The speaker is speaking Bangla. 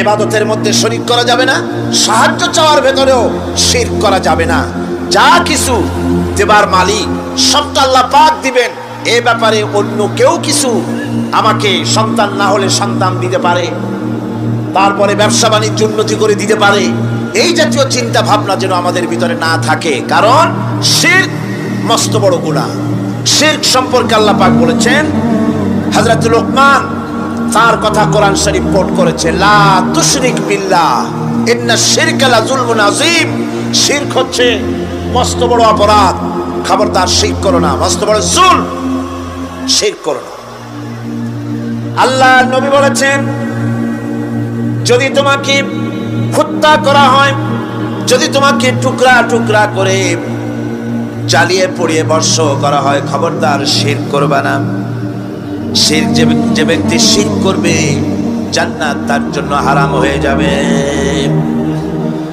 এবাদতের মধ্যে শরিক করা যাবে না, সাহায্য চাওয়ার ভেতরেও শির করা যাবে না। যা কিছু দেবার মালিক, সবটা আল্লাহ পাক দিবেন। এ ব্যাপারে অন্য কেউ কিছু আমাকে সন্তান না হলে সন্তান দিতে পারে, তারপরে ব্যবসা বাণিজ্য উন্নতি করে দিতে পারে। এই জাতীয় চিন্তা ভাবনা যেন আমাদের ভিতরে না থাকে, কারণ শির মস্ত বড় গুণা শির সম্পর্কে আল্লাহ পাক বলেছেন, হযরত লোকমান তার কথা কোরআন শরীফ কোট করেছে, লা তুশরিক বিল্লাহ, ইন্না শিরকা লা যুলমুন আযীম। শিরক হচ্ছে মস্ত বড় অপরাধ। খবরদার, শিরক করো না, মস্ত বড় জুল শিরক করো না। আল্লাহ নবী বলেছেন, যদি তোমাকে হত্যা করা হয়, যদি তোমাকে টুকরা টুকরা করে জ্বালিয়ে পড়িয়ে বর্ষ করা হয়, খবরদার শির করবা না। শির যে ব্যক্তি শির করবে জান্নাত তার জন্য হারাম হয়ে যাবে।